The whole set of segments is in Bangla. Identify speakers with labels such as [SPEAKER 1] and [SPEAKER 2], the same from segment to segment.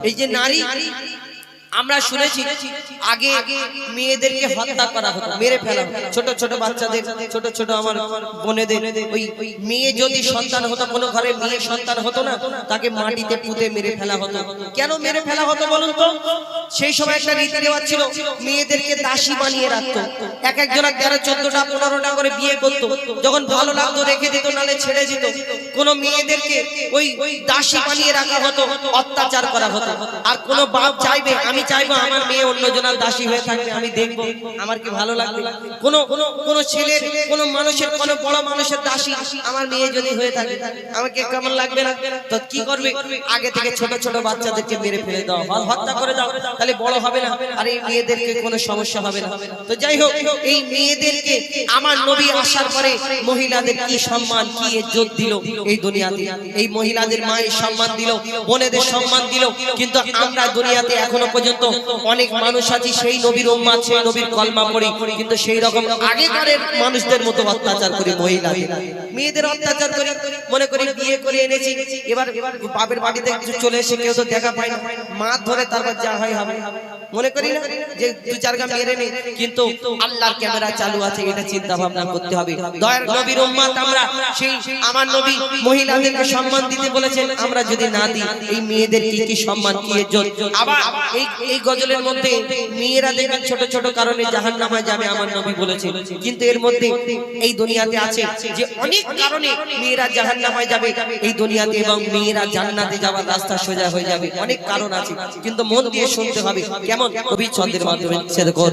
[SPEAKER 1] এই যে নারী আমরা শুনেছি আগে মেয়েদেরকে হত্যা করা হতো, মেরে ফেলা ছোট ছোট বাচ্চাদের, ছোট ছোট আমার বোনেদের, ওই মেয়ে যদি সন্তান হতো, কোনো ঘরে মেয়ে সন্তান হতো না, তাকে মাটিতে পুঁতে মেরে ফেলা হতো। কেন মেরে ফেলা হতো বলুন তো? সেই সময় একটা রীতি রেওয়াজ ছিল, মেয়েদেরকে দাসী বানিয়ে রাখতো। এক একজনা তেরো চোদ্দটা, পনেরোটা করে বিয়ে করতো। যখন ভালো লাগতো, রেখে দিত, নালে ছেড়ে দিত। কোন মেয়েদেরকে ওই ওই দাসী বানিয়ে রাখা হতো, অত্যাচার করা হতো। আর কোন বাপ চাইবে, আমি চাইব আমার মেয়ে অন্যজনের দাসী হয়ে থাকবে, আমি দেখব আমার কি ভালো লাগবে। কোন কোন ছেলের, কোন মানুষের, কোন বড় মানুষের দাসী আমার মেয়ে যদি হয়ে থাকে, আমাকে কেমন লাগবে না? তো কি করবে? আগে থেকে ছোট ছোট বাচ্চাদেরকে মেরে ফেলে দাও। হত্যা করে দাও। তাহলে বড় হবে না। আর এই মেয়েদেরকে কোনো সমস্যা হবে না। তো যাই হোক, এই মেয়েদেরকে আমার নবী আসার পরে মহিলাদের কি সম্মান, কি ইজ্জত দিল এই দুনিয়াতে? এই মহিলাদের মায়ের সম্মান দিল, বোনেদের সম্মান দিল। কিন্তু আমরা দুনিয়াতে এখনও পর্যন্ত অনেক মানুষ আছি, সেই নবীর উম্মাত সেই নবীর কলমা পড়ি, কিন্তু সেই রকম আগেকারের মানুষদের মতো অত্যাচার করি মহিলাদের। মেয়েদের অত্যাচার করি, মনে করি বিয়ে করে এনেছি, এবার বাপের বাড়িতে কিছু চলে এসে কেউ তো দেখা পায় না। মা ধরে তারপর যা হয় হবে। মনে করি না যে দু চার গা মেরে নেই, কিন্তু আল্লাহর ক্যামেরা চালু আছে, এটা চিন্তা ভাবনা করতে হবে। দয়ার নবীর উম্মাত আমরা, সেই আমার নবী মহিলাদেরকে সম্মান দিতে বলেছেন, আমরা যদি না দিই, এই মেয়েদের কি কি সম্মান, কি আবার এই এই গজলের মধ্যে মেয়েরা দেখবেন ছোট ছোট কারণে জাহান নামায় যাবে আমার নবী বলেছে কিন্তু এর মধ্যে এই দুনিয়াতে আছে যে অনেক কারণে মেয়েরা জাহান নামায় যাবে। এই দুনিয়াতে এবং মেয়েরা জান্নাতে যাওয়ার রাস্তা সোজা হয়ে যাবে। অনেক কারণ আছে। কিন্তু মন দিয়ে শুনতে হবে, কেমন? কবি ছন্দের মাধ্যমে কর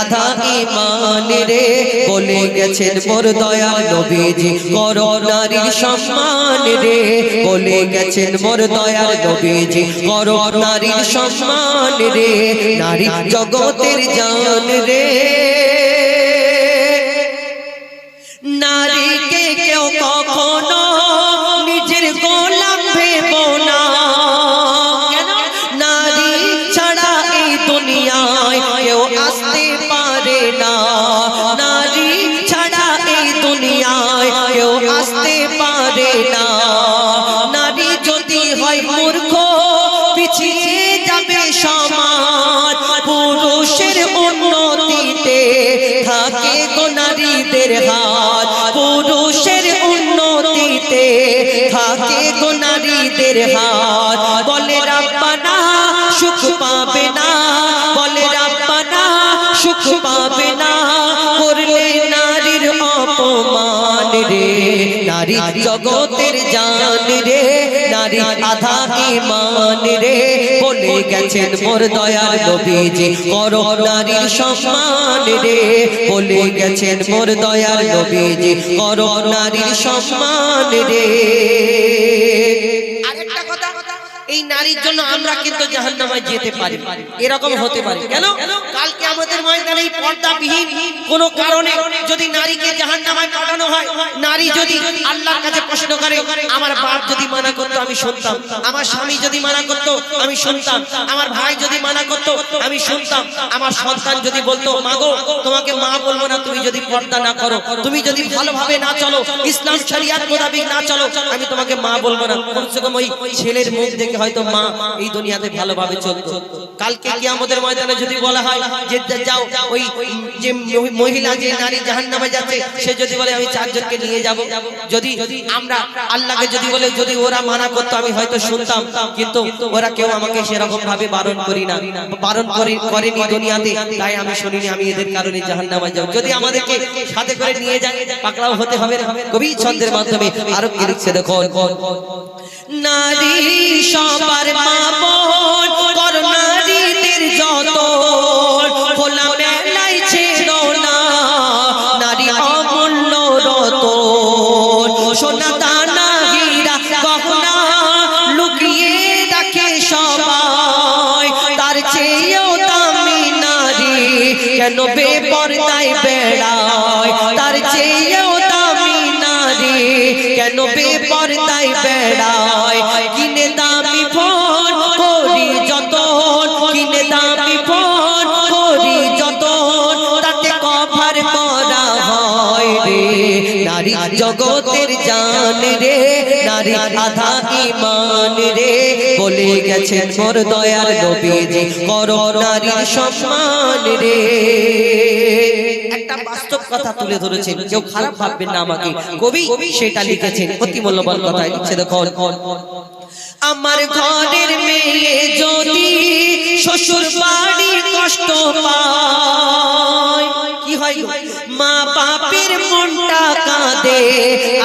[SPEAKER 1] আধা ইমান রে। বলে গেছেন মোর দয়াল নবীজি, কর নারীর সম্মান রে। বলে গেছেন মোর দয়াল নবীজি, কর নারীর সম্মান রে। নারী জগতের জান রে। না নারী যদি হয় মূর্খ, পিছিয়ে যাবে সমাজ। পুরুষের উন্নতিতে থাকে গো নারীদের হাত। পুরুষের উন্নতিতে থাকে গো নারীদের হাত। বলে সুখ পাবে না। বলে রাব্বানা, সুখ পাবে না। নারী জগতের জান রে, নারী আধা ইমান রে। বলে গেছেন মোর দয়াল নবীজি, করো নারীর সম্মান রে। বলে গেছেন মোর দয়াল নবীজি, করো নারীর সম্মান রে। আরেকটা কথা। এই নারীর জন্য আমরা কিন্তু জাহান্নামে যেতে পারি। এরকম হতে পারে। কেন? কালকে আমাদের ময়দানে এই পর্দাবিহীন কোন কারণে যদি নারীকে জাহান্নামে পাঠানো হয় নারী যদি আল্লাহর কাছে প্রশ্ন করে আমার বাপ যদি মানা করতো আমি শুনতাম। আমার স্বামী যদি মানা করতো আমি শুনতাম। আমার ভাই যদি মানা করতো আমি শুনতাম। আমার সন্তান যদি বলতো মাগো তোমাকে মা বলব না তুমি যদি পর্দা না করো তুমি যদি ভালোভাবে না চলো ইসলাম শরিয়াত মোতাবিক না চলো আমি তোমাকে মা বলব না কমসে কম ওই ছেলের মুখ দেখে হয়তো মা এই দুনিয়াতে ভালোভাবে চলতো। কালকে কি আমাদের ময়দানে যদি বলা হয় যে যাও ওই যে মহিলা যে নারী জাহান্নামে যাচ্ছে সে যদি বলে আমি চারজনকে নিয়ে যাব। যদি আমরা আল্লাহকে যদি বলে যদি ওরা মানা করতো আমি হয়তো শুনতাম। কিন্তু ওরা কেউ আমাকে সেরকম ভাবে বারণ করি না। বারণ করি করেনি দুনিয়াতে তাই আমি শুনিনি আমি এদের কারণে জাহান্নামে যাব। যদি আমাদেরকে সাথে করে নিয়ে যায় পাকড়াও হতে হবে না। কবি ছন্দের মাধ্যমে আরও কি লিখছে দেখো নারী সবার মা যত খোলা না, নারী অমূল্য রত। সোনা দানা লুকিয়ে রাখে সবাই, তার চেয়েও দামি নারী কেন বেপরদায় বেড়ায়? তার চেয়েও দামি নারী কেন বেপরদায় বেড়ায়? জগতের জান রে, নারী আধা ইমান রে। বলে গেছেন মোর দয়ার নবীজি, করো নারীর সম্মান রে। একটা বাস্তব কথা তুলে ধরেছেন, কেউ না আমাকে। কবি সেটা আমার ঘরের মেয়ে যদি শ্বশুর বাড়ি কষ্ট পায়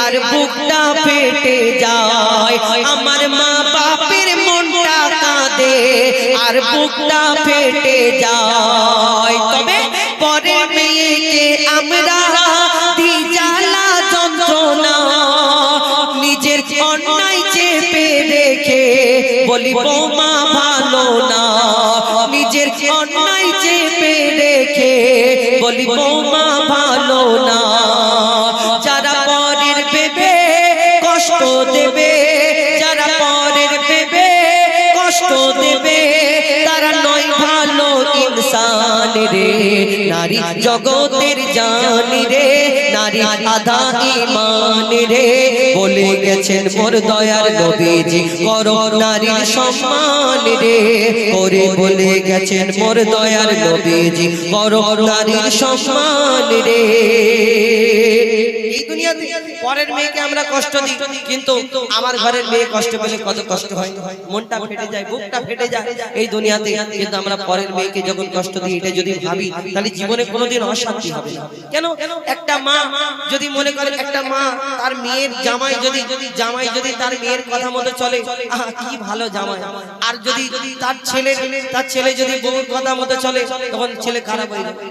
[SPEAKER 1] আর বুকটা ফেটে যায়, আমার মা বাপের মনটা কাঁদে, আর বুকটা ফেটে যায়। তবে পরের মেয়েকে আমরা বলি, বৌমা, ভালো না। নিজের অন্যায় চেপে রেখে বলি, বৌমা, ভালো না। কষ্ট দেবে তারা নয় ভালো ইনসান। রে, নারী জগতের জান রে, নারী আধা ইমান রে। বলে গেছেন মোর দয়ার নবীজি, করো নারীর সম্মান রে। করে বলে গেছেন মোর দয়ার নবীজি, করো নারীর সম্মান রে। পরের মেয়েকে আমরা কষ্ট দিই, কিন্তু আমার ঘরের মেয়ে কষ্ট পেলে কত কষ্ট হয়। মনটা ফেটে যায়, বুকটা ফেটে যায়। এই দুনিয়াতে কিন্তু আমরা পরের মেয়েকে যখন কষ্ট দিই এটা যদি ভাবি, তাহলে জীবনে কোনোদিন অশান্তি হবে কেন? একটা মা যদি মনে করে, একটা মা তার মেয়ের জামাই যদি জামাই যদি তার মেয়ের কথা মতো চলে কি ভালো জামাই। আর যদি তার ছেলে তার ছেলে যদি বউর কথা মতো চলে, তখন ছেলে খারাপ হয়ে যাবে।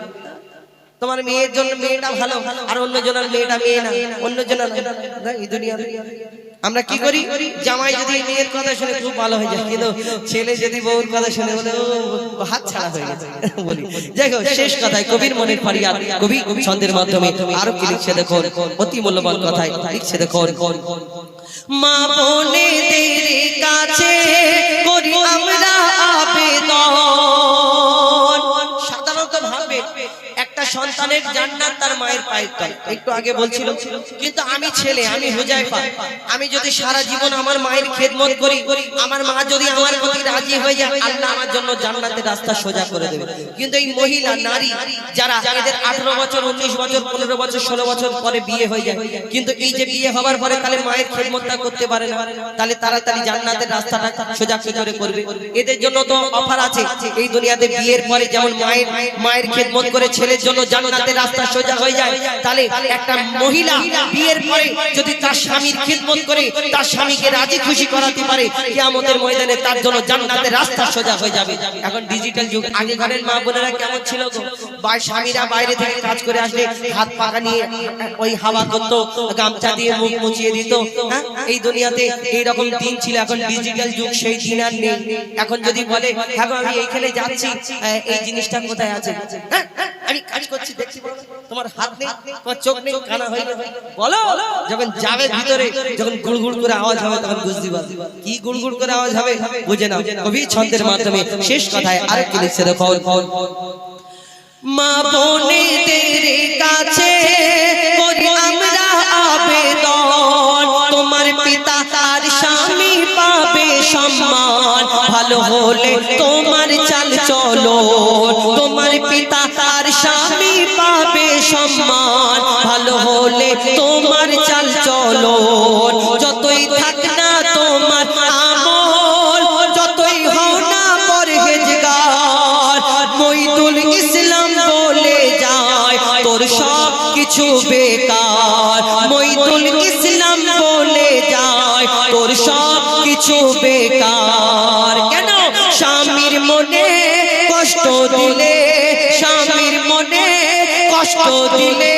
[SPEAKER 1] তোমার মেয়ের জন্য মেয়েটা ভালো, আর অন্য জনের মেয়েটা মেয়ে না। অন্য জনের এই দুনিয়া আমরা কি করি? জামাই যদি মেয়ের কথা শুনে খুব ভালো হয়ে যায়। কিন্তু ছেলে যদি বউর কথা শুনে বলে হাত ছাড়া হয়ে গেছে। বলি। যাই হোক শেষ কথায় কবির মনের ফারিয়াদ। কবি ছন্দের মাধ্যমে আরও কি লিখছে দেখো অতি মূল্যবান কথায় লিখছে দেখো মা বোনেদের কাছে করি আমরা সন্তানের জান্নাত তার মায়ের পায়ের তল একটু আগে বলছিল, কিন্তু আমি ছেলে, আমি হুজাইফা। আমি যদি সারা জীবন আমার মায়ের খেদমত করি, আমার মা যদি আমার প্রতি রাজি হয়ে যায়, আল্লাহ আমার জন্য জান্নাতের রাস্তা সোজা করে দেবে। কিন্তু এই মহিলা, নারী, যারা এদের আঠারো বছর, উনিশ বছর, পনেরো বছর, ষোলো বছর পরে বিয়ে হয়ে যায়, কিন্তু এই যে বিয়ে হওয়ার পরে তাহলে মায়ের খেদমতটা করতে পারে না, তাহলে তাড়াতাড়ি জান্নাতের রাস্তাটা সোজা করে করবে? এদের জন্য তো অফার আছে, এই দুনিয়াতে বিয়ের পরে যেমন মায়ের মায়ের খেদমত করে ছেলের জন্য জান্নাতের রাস্তা সোজা হয়ে যায় তাহলে একটা মহিলা বিয়ের পরে যদি তার স্বামীর খেদমত করে তার স্বামীকে রাজি খুশি করাতে পারে কিয়ামতের ময়দানে তার জন্য জান্নাতের রাস্তা সোজা হয়ে যাবে। এখন ডিজিটাল যুগ আগে ঘরের মা বোনেরা কেমন ছিল গো? ভাই স্বামীরা বাইরে থেকে কাজ করে আসলে হাত পাকা নিয়ে ওই হাওয়া করত গামছা দিয়ে মুখ মুছিয়ে দিত হ্যাঁ? এই দুনিয়াতে এই রকম দিন ছিল এখন ডিজিটাল যুগ সেই দিন আর নেই। এখন যদি বলে হ্যাঁ আমি এইখানে যাচ্ছি এই জিনিসটা কোথায় আছে হ্যাঁ? আমি কাজ করছি দেখছি বলো। তোমার হাত নেই তোমার চোখ নেই কানা হয়ে বলো যখন যাবে ভিতরে যখন গুড়গুড় করে আওয়াজ হবে তখন বুঝতে পারবে। কি গুড়গুড় করে আওয়াজ হবে বুঝে নাও। কবি ছন্দের মাধ্যমে শেষ কথায় আরেকটি লিখছে দেখো মা বোনেদের কাছে করি আমরা আবেদন। তোমার পিতা তার স্বামী পাবে সম্মান। ভালো হলে তোমার চাল চলো তোমার তোমার চাল চলো যতই থাক না তোমার আমল, যতই হও না পরহেজগার মইদুল ইসলাম বলে যায়, তোর সব কিছু বেকার। মইদুল ইসলাম বলে যায়, তোর সব কিছু বেকার। কেন? স্বামীর মনে কষ্ট দিলে, স্বামীর মনে কষ্ট দিলে